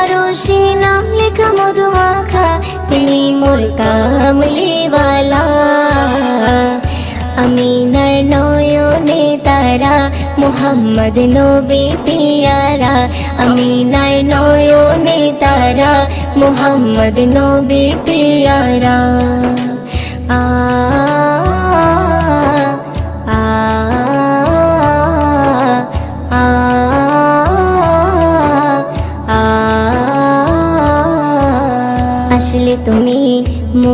আরও সে নাম লেখা মধুমাখা তিনি মোর কামলিওয়ালা আমি নয়নে তারা মোহাম্মদ নবী পিয়ারা আমি নয়নে তারা মোহাম্মদ নবী পিয়ারা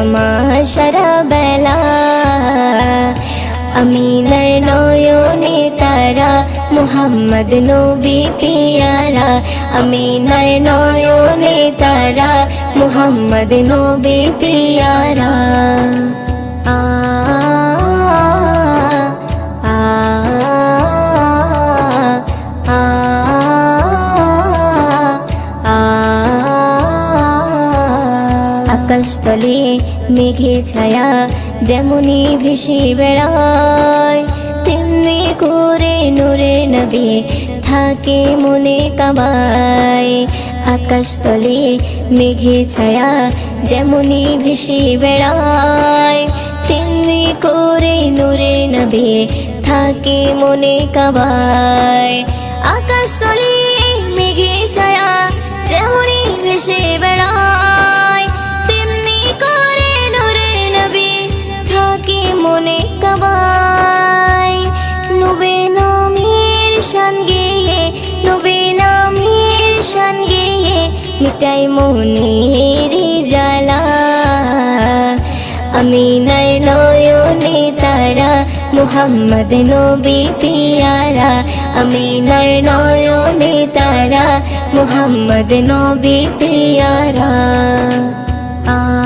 আমার সারা বেলা আমি নয়নে তারা, মোহাম্মদ নবী পিয়ারা। আমি নয়নে তারা, মোহাম্মদ নবী পিয়ারা। আ মেঘে ছায়া যেমনই ভেসে বেড়ায়, তেমনি করে নূরে নবী থাকে মনে কাবায়। আকাশতলে মেঘে ছায়া যেমনই ভেসে বেড়ায়, তেমনি করে নূরে নবে থাকে মনে কাবায়। আকাশতলে মেঘে ছায়া যেমনই ভেসে বেড়ায় নবে নামের শান গেয়ে, মিটাই মনের জ্বালা। আমি নয়নে তারা, মোহাম্মদ নবী পিয়ারা। আমি নয়নে তারা, মোহাম্মদ নবী পিয়ারা। আ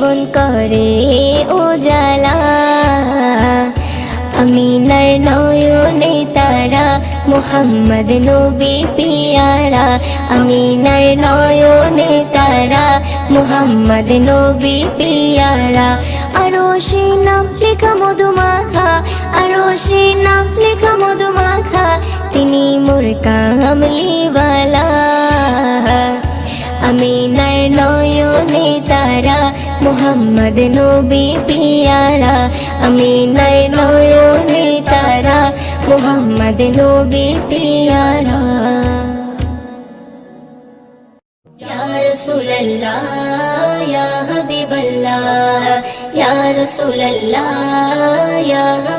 জীবন করে উজালা। আমি নয়নে তারা, মোহাম্মদ নবী পিয়ারা। আমি নয়নে তারা, মোহাম্মদ নবী পিয়ারা। আরও সে নাম লেখা মধুমাখা, আরও সে নাম লেখা মধুমাখা, তিনি মোর কামলিওয়ালা আমি নয়নে তারা মোহাম্মদ নবী পিয়ারা আমি নয়নে তারা মোহাম্মদ নবী পিয়ারা يا رسول الله يا حبيب الله يا رسول الله يا حبيب الله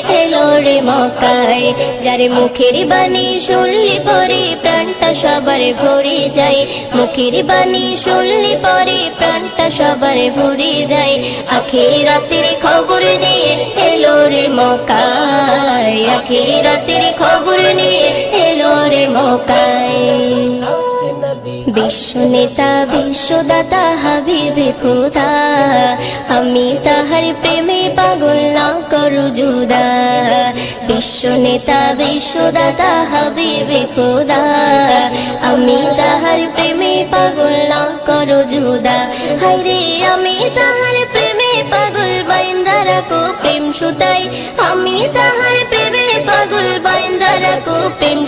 এলো মকাই যার মুখের বাণী শুনলি পরে প্রাণটা সবার ভরে যায়। মুখের বাণী শুনলি পরে প্রাণটা সবার ভরে যায়। আখে রাতের খবর নিয়ে এলো রে মকায় আখে রাতের খবর নিয়ে এলো রে মকায় বিশ্ব নেতা বিশ্বদাতা, হাবিবে, খোদা। আমি তাহার প্রেমে পাগল না করু জুদা বিশ্ব নেতা বিশ্বদাতা, হাবিবে, খোদা। আমি তাহার প্রেমে পাগল না করু জুদা হাইরে আমি তাহার প্রেমে পাগল, বাইন্দারা কো প্রেম সুতাই আমি তাহার প্রেমে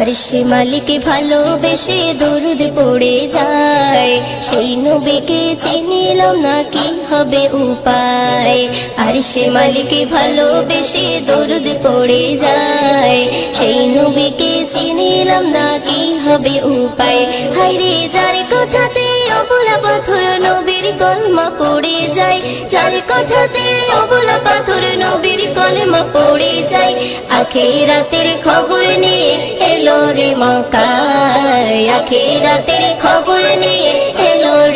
আর সে মালিকে ভালোবেসে দরুদ পড়ে যায়। সেই নবীকে চিনিলাম না কি হবে উপায়। আর সে মালিকে ভালোবেসে দরুদ পড়ে যায়। সেই নবীকে চিনিলাম না কি হবে উপায়। হাইরে যার কথাতে অবলা পাথর নবীর কলমা পড়ে যায়। চার কথাতে অবলা পাথর নবীর কলমা পড়ে যায়। আখে রাতের খবর নিয়ে এলো রে মাকায় আখে রাতের খবর নিয়ে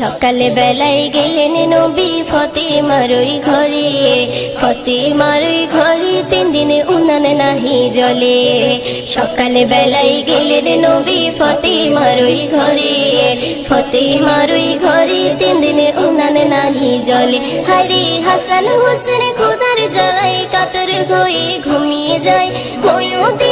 সকালে বেলায় গেলেন নবী ফতে মারই ঘরে। ফতে মারই ঘরে তিন দিনে উনান নাহি জলে সকালে বেলায় গেলেন নবী ফতে মারই ঘরে। ফতে মারই ঘরে তিন দিনে উনান নাহি জলে হারে হাসান হোসেন খুদার জ্বালায় কাতর হয়ে ঘুমিয়ে যায়। সে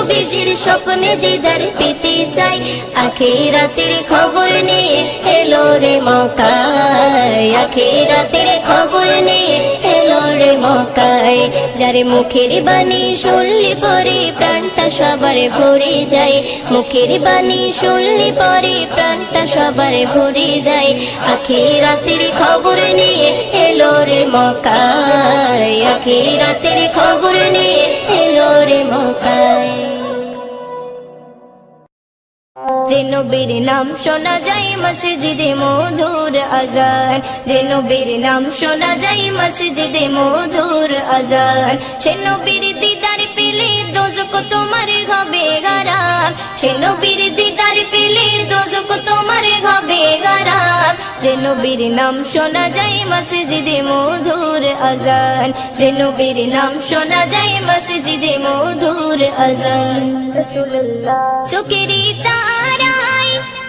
নবীজির স্বপ্নে দিদার পেতে চাই। আখে রাতের খবর নিয়ে এলো রে মকায় আখে রাতের খবর নিয়ে এলো রে মকায় যারে মুখের বাণী শুনলে পরে প্রাণটা সবার ভরে যায়। মুখের বাণী শুনলে পরে প্রাণটা সবার ভরে যায়। আখে রাতের খবর নিয়ে এলো রে মকায় আখে রাতের খবর নিয়ে এলো রে মকায় নবীর নাম শোনা যায় মসজিদে মধুর আজান। যে নবীর নাম শোনা যায় মসজিদে মধুর আজান। সে নবীর দিদার পেলে দোজক তোমার হবে হারাম সে নবীর দিদার পেলে দোজক তোমার হবে হারাম যে নবীর নাম শোনা যায় মসজিদে মধুর আজান। যে নবীর নাম শোনা যায় মসজিদে মধুর আজান। চোখেরই তারাই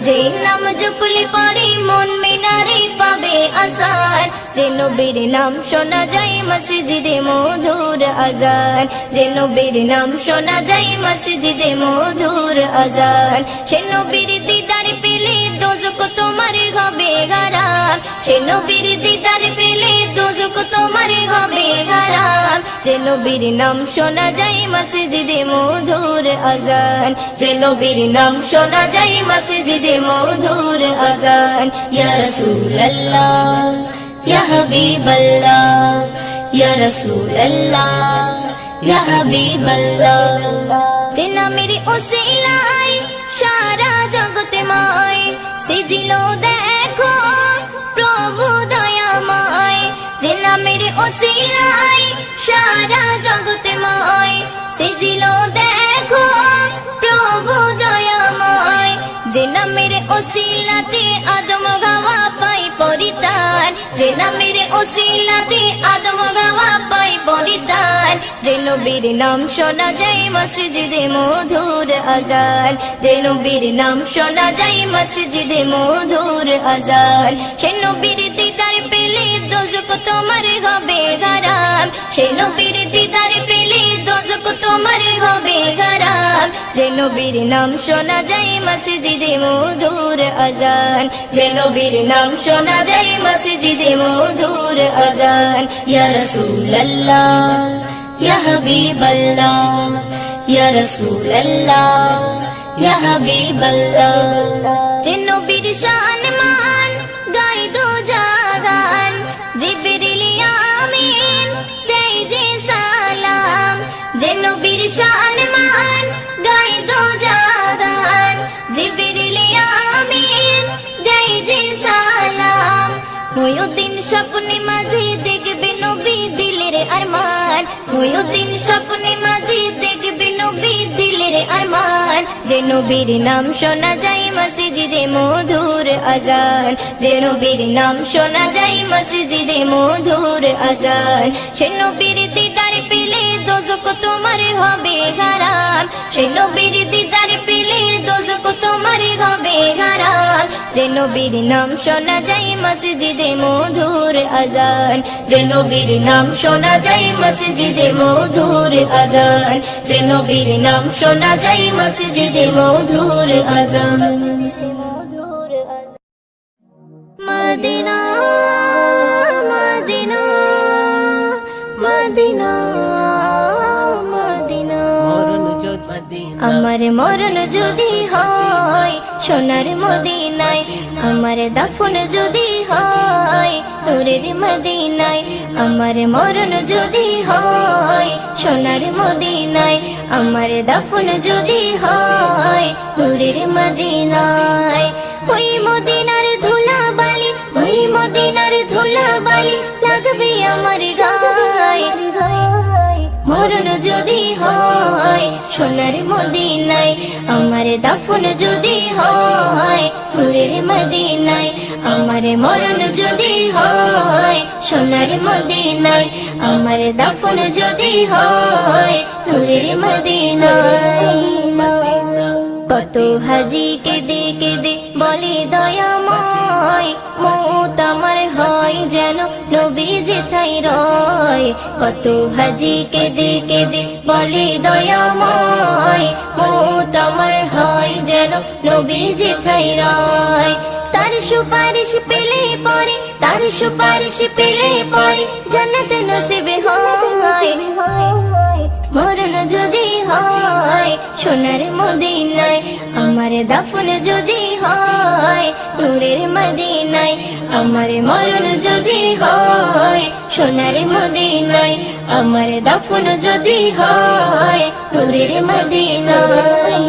যে নাম জপলে পরে মন মিনারে পাবে আসার। যে নবীর নাম শোনা যায় মসজিদে মধুর আজান। যে নবীর নাম শোনা যায় মসজিদে মধুর আজান। সে নবীর দিদার পেলে দোজক তোমার হবে হারাম সে নবীর দিদার পেলে তোমার হবে হারাম। যে নবীর নাম শোনা যায় মসজিদে মধুর আজান। যে নবীর নাম শোনা যায় মসজিদে মধুর আজান। সারা জগতে মায়, সিজিল দেখো ওসিলায় সারা জগতে মায় সিজিল দেখো, প্রভু দয়াময়। যে নামের ওসিলাতে আদম গাওয়া পাই পরিতান যে নবীর নাম শোনা যায় মসজিদে মধুর আজান যে নবীর নাম শোনা যায় মসজিদে মধুর আজান সে নবীর দিদার পেলে তোমার হবে গারাম সে নবীর দিদার পেলে দোজক তোমার হবে গারাম যে নবীর নাম শোনা যায় মসজিদে মধুর আজান। যে নবীর নাম শোনা যায় মসজিদে মধুর আজান। ইয়া রাসূলুল্লাহ, ইয়া হাবিবাল্লাহ, ইয়া রাসূলুল্লাহ, ইয়া হাবিবাল্লাহ। যে নবীর শান মান জাগান জিবরিল আমিন দেই যে সালাম। ময়ুদ্দিন স্বপ্নে মাঝে দেখবে নবী দিলের আরমান। ময়ুদ্দিন স্বপ্নে মাঝে দেখবে নবী দিলের আরমান। যে নবীর নাম শোনা যায় মসজিদে মধুর আজান। যে নবীর নাম তোমার হবে হারাম। সে নবীর দিদার পেলে দোজক তোমার হবে হারাম। যে নবীর নাম শোনা যায় মসজিদে মধুর আজান। যে নবীর নাম শোনা যায় মসজিদে মধুর আজান। যে নবীর নাম শোনা যায় মসজিদে মধুর আজান। Medina Medina Medina. আমার মরণ যদি হয়, সোনার মদিনায়। আমার দাফন যদি হয়, নূরের মদিনায়। আমার মরণ যদি হয়, সোনার মদিনায়। আমার দাফন যদি হয়, নূরের মদিনায়। ওই মদিনার সোনার মদিনায়, আমার দাফন যদি হয়, নূরের মদিনায়, আমার মরণ যদি হয়, সোনার মদিনায়, আমার দাফন যদি হয়, নূরের মদিনায়। কত হাজি কেঁদে কেঁদে যেথাই রয়। কত হাজি কেঁদে কেঁদে বলে দয়াময়। মৌত আমার হয় যেন নবী যেথাই রয়। তার সুপারিশ পেলে পরে, তার সুপারিশ পেলে পরে জান্নাত নসিবে হয়। মরণ যদি হয়, সোনার মদিনায় আমার দাফন যদি হয়, নূরের মদিনায় আমার মরণ যদি হয়, সোনার মদিনায় আমার দাফন যদি হয়, নূরের মদিনায়।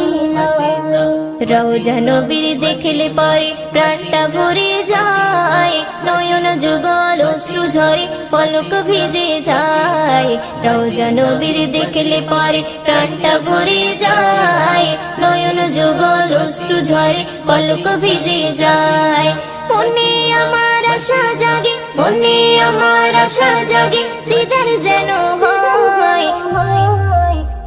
রওজা নবীর দেখলে পরে প্রাণটা ভরে যায়, নয়ন যুগল অশ্রু ঝরে পলক ভিজে যায়। রওজা নবীর দেখলে পরে প্রাণটা ভরে যায়। ঝরে, পলক ভিজে যায়। মনে আমার আশা জাগে, মনে আমার আশা জাগে, দিদার যেন হয়,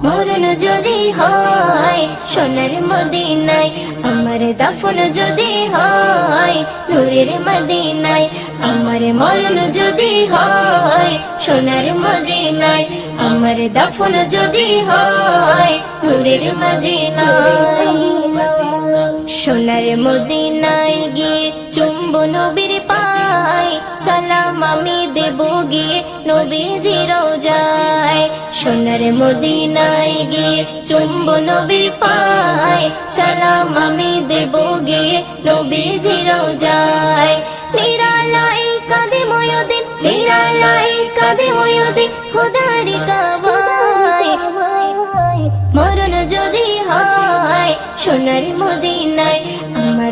মরণ যদি হয়, সোনার মদিনায়, আমার দাফন যদি হয়, নূরের মদিনায়, আমার মরণ যদি হয়, সোনার মদিনায়, আমার দাফন যদি হয়, নূরের মদিনায়। সোনার মদিনাই গিয়ে চুম্ব নবীর পায়। সালাম আমি দেব গিয়ে নবীজির যায় সোনার মদিনাই গিয়ে চুম্ব নবীর পায়। সালাম আমি দেব গিয়ে নবীজির যায় নিরালাই কাদে ময়দিন নিরালাই কাদে ময়দিন খোদারি কাবায়। মরণ যদি হয়, সোনার মদিন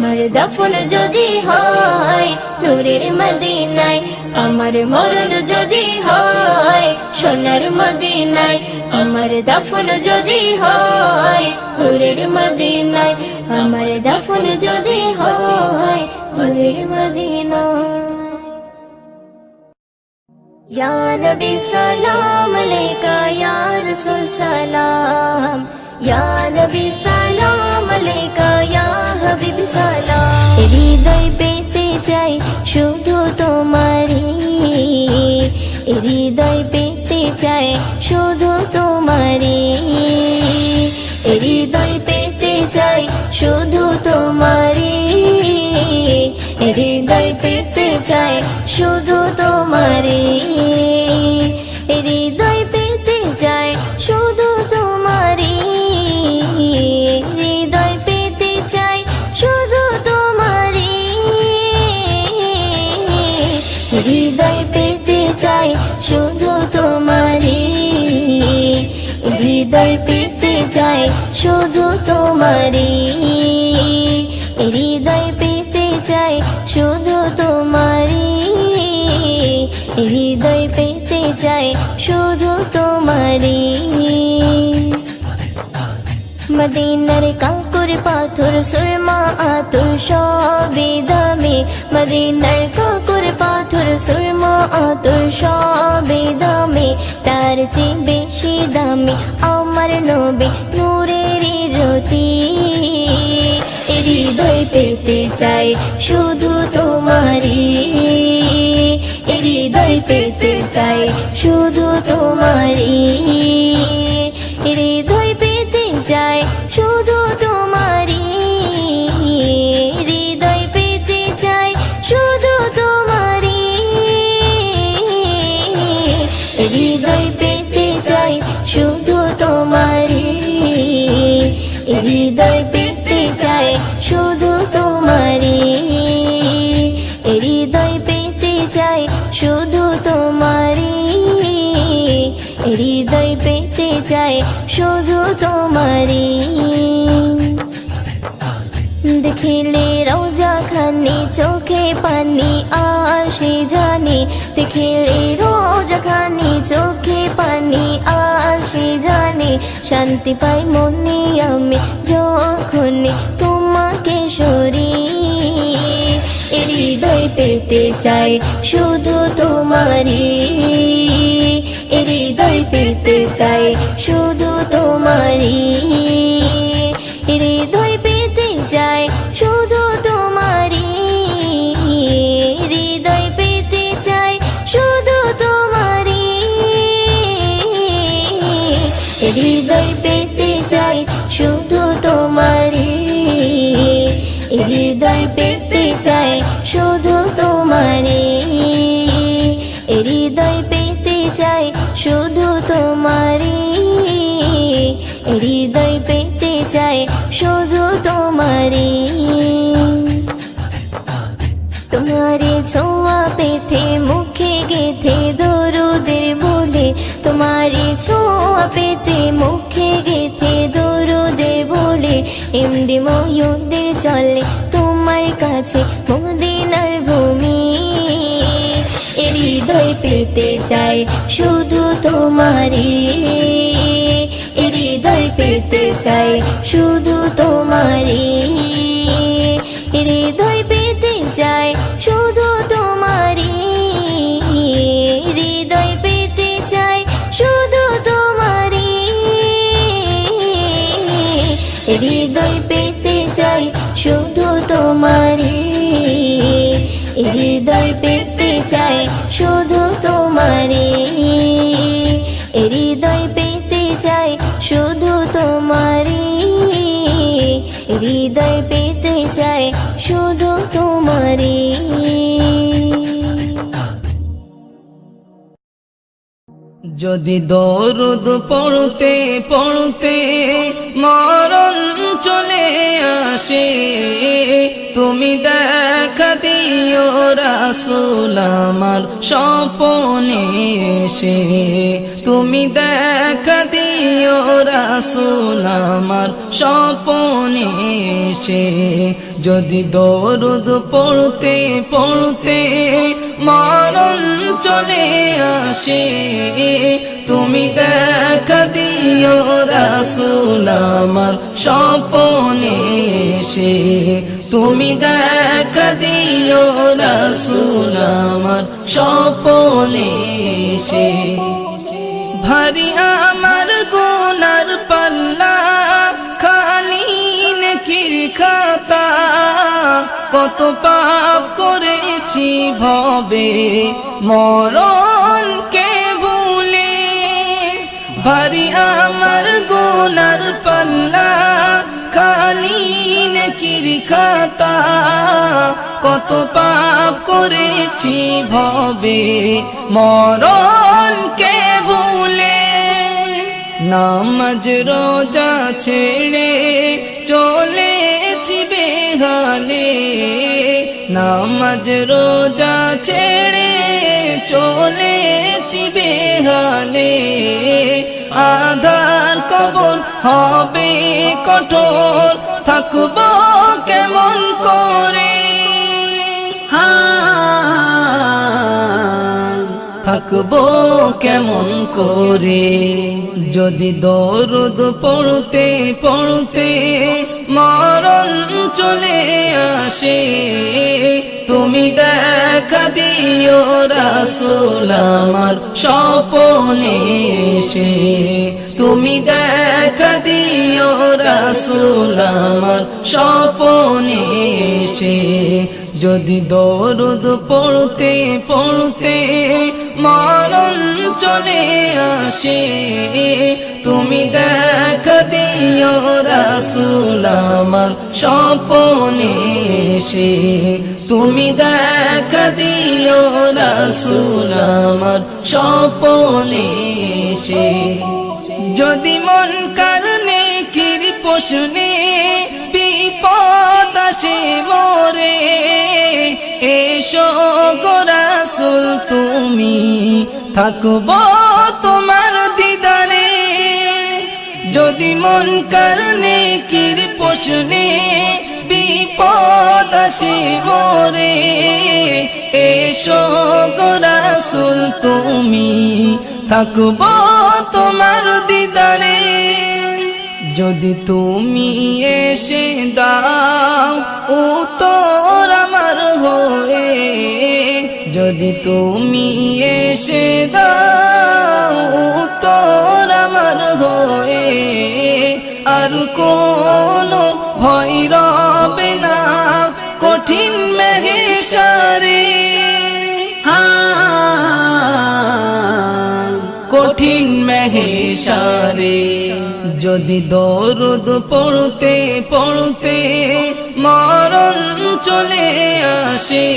আমার দফন যদি হয় নূরের মদিনায় আমার মরণ যদি হয় সোনার মদিনায় আমার দফন যদি হয় নূরের মদিনায় আমার দফন যদি হয় নূরের মদিনায় या नबी सलाम अलैका या रसूल सलाम ইয়া নবী সালাম আলাইকা ইয়া হাবিব সালাম হৃদয় পেতে চাই শুধু তোমারি হৃদয় পেতে চাই শুধু তোমারি হৃদয় পেতে চাই শুধু তোমারি হৃদয় পেতে চাই শুধু তোমারি হৃদয় হৃদয় পেতে চাই শুধু তোমারি হৃদয় পেতে চাই শুধু তোমারি হৃদয় পেতে চাই শুধু তোমারি মদিনার কাকুর পাথর, সুরমা আতুর সবে দামে। মদিনার কাকুর পাথর পাথর, সুরমা, আতুর, সবে দামে, তার চেয়ে বেশি দামে আমার নবে নূরের জ্যোতি। হৃদয় পেতে চাই শুধু তোমারি হৃদয় পেতে চাই শুধু তোমারি হৃদয় হৃদয় পেতে চাই শুধু তোমারি হৃদয় পেতে চাই শুধু তোমারি হৃদয় পেতে চাই শুধু তোমারি দেখিলে রোজা খানি চোখে পানি, আসে জানি। দেখিলে রোজা খানি চোখে পানি আসে জানি, শান্তি পাই মনে আমি যখনই তোমাকে সরি। হৃদয় পেতে চাই শুধু তোমারি হৃদয় পেতে চাই শুধু তোমারি তোমারি হৃদয় পেতে চাই, শুধু তোমারি হৃদয় পেতে চাই, শুধু তোমারি হৃদয় পেতে চাই, শুধু তোমারি তোমারে ছোঁয়া পেতে মুখে গেথে দরুদের বলে তোমারে ছোঁয়া পেতে মুখে গেথে দরুদে বলে, এমডি ময়ূরদের চলে তোমার কাছে মদিনার ভূমি। হৃদয় পেতে চাই শুধু তোমারি হৃদয় পেতে চাই শুধু তোমারি হৃদয় শুধু তোমারি হৃদয় পেতে চাই, শুধু তোমারি হৃদয় পেতে চাই, শুধু তোমারি হৃদয় পেতে চাই, শুধু তোমারই যদি দরুদ পড়তে পড়তে মরণ চলে আসে, তুমি দেখা দিও রাসুল আমার স্বপনে এসে। তুমি দেখা দিও রাসুল আমার স্বপনে এসে। যদি দরুদ পড়তে পড়তে মরণ চলে আসে। তুমি দেখা দিও রাসুল আমার স্বপনে এসে। তুমি দেখা দিও রাসুল আমার স্বপনে এসে। ভারী আমার গুনার পাল্লা, খালি নেকির খাতা। কত পাপ করেছি ভবে, মরণ কে ভুলে? ভারী আমার গুনার পাল্লা, খালি নেকির খাতা। কত পাপ করেছি ভবে, মরণ কে ভুলে? নামাজ রোজা ছেড়ে চলেছি বেহালে, নামাজ রোজা ছেড়ে চলে চিবে হলে আধার কবর হবে কঠোর, থাকব কেমন করে? থাকব কেমন করে? যদি দরুদ পড়তে পড়তে মরণ চলে আসে, তুমি দেখা দিও রাসুল স্বপনে এসে। তুমি দেখা দিও রাসুল আমার স্বপনে এসে। যদি দরুদ পড়তে পড়তে মরণ চলে আসে। তুমি দেখা দিও রাসুল স্বপনে এসে। তুমি দেখা দিও রাসুল স্বপনে এসে। যদি মন কারণে কির পোষণে এসো গোরাসুল তুমি থাকব তোমার দিদারে। যদি মন কারণে কির পোষণে বিপদ মোরে, এসো গোরাসুল তুমি থাকব তোমার যদি তুমি এসে দাও উত্তর আমার হয়ে। যদি তুমি এসে দাও উত্তর আমার হয়ে। আর কোনো ভয় রবে না, কঠিন মেঘে সারে। কঠিন মেহেশারে যদি দরুদ পড়তে পড়তে মরণ চলে আসে,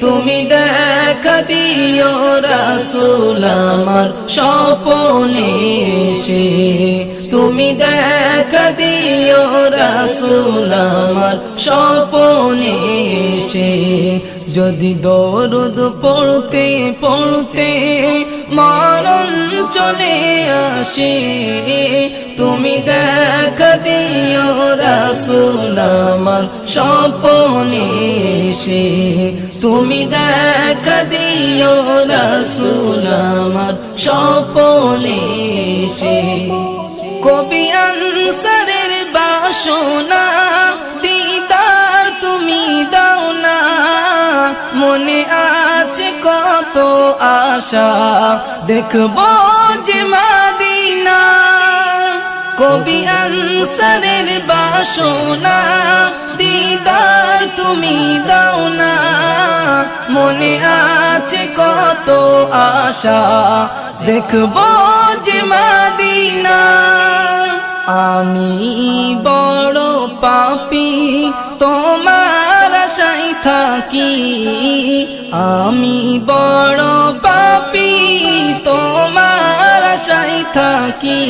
তুমি দেখা দিও রাসুল আমার স্বপনে এসে। তুমি দেখা দিও রাসুল আমার স্বপনে এসে। যদি দরুদ পড়তে পড়তে মরণ চলে আসে। তুমি দেখা দিও রাসুল আমার স্বপনে এসে। তুমি দেখা দিও রাসুল আমার স্বপনে এসে। কবি আনসারের বাসনা আশা দেখব যে মাদিনা। কবি আনসারের বাসনা, দিদার তুমি দাও না। মনে আছে কত আশা, দেখব যে মাদিনা। আমি বড় পাপি থাকি। আমি বড় পাপি, তোমার আশায় থাকি।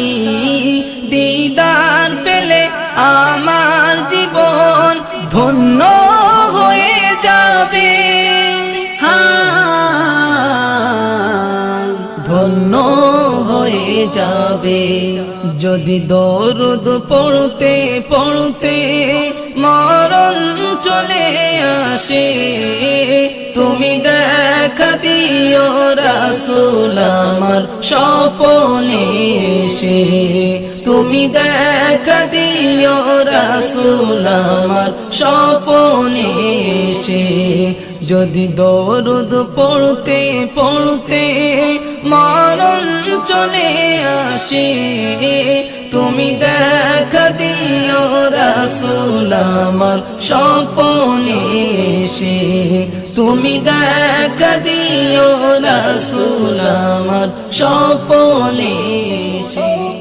দিদার পেলে আমার জীবন ধন্য হয়ে যাবে। ধন্য হয়ে যাবে। যদি দরুদ পড়তে পড়তে মরণ চলে আসে। তুমি দেখা দিও রাসুল স্বপনে এসে। তুমি দেখা দিও রাসুল স্বপনে এসে। যদি দরুদ পড়তে পড়তে মরণ চলে আসে। তুমি দেখা দিও রাসুল স্বপনে এসে। তুমি দেখা দিও রাসুল স্বপনে এসে।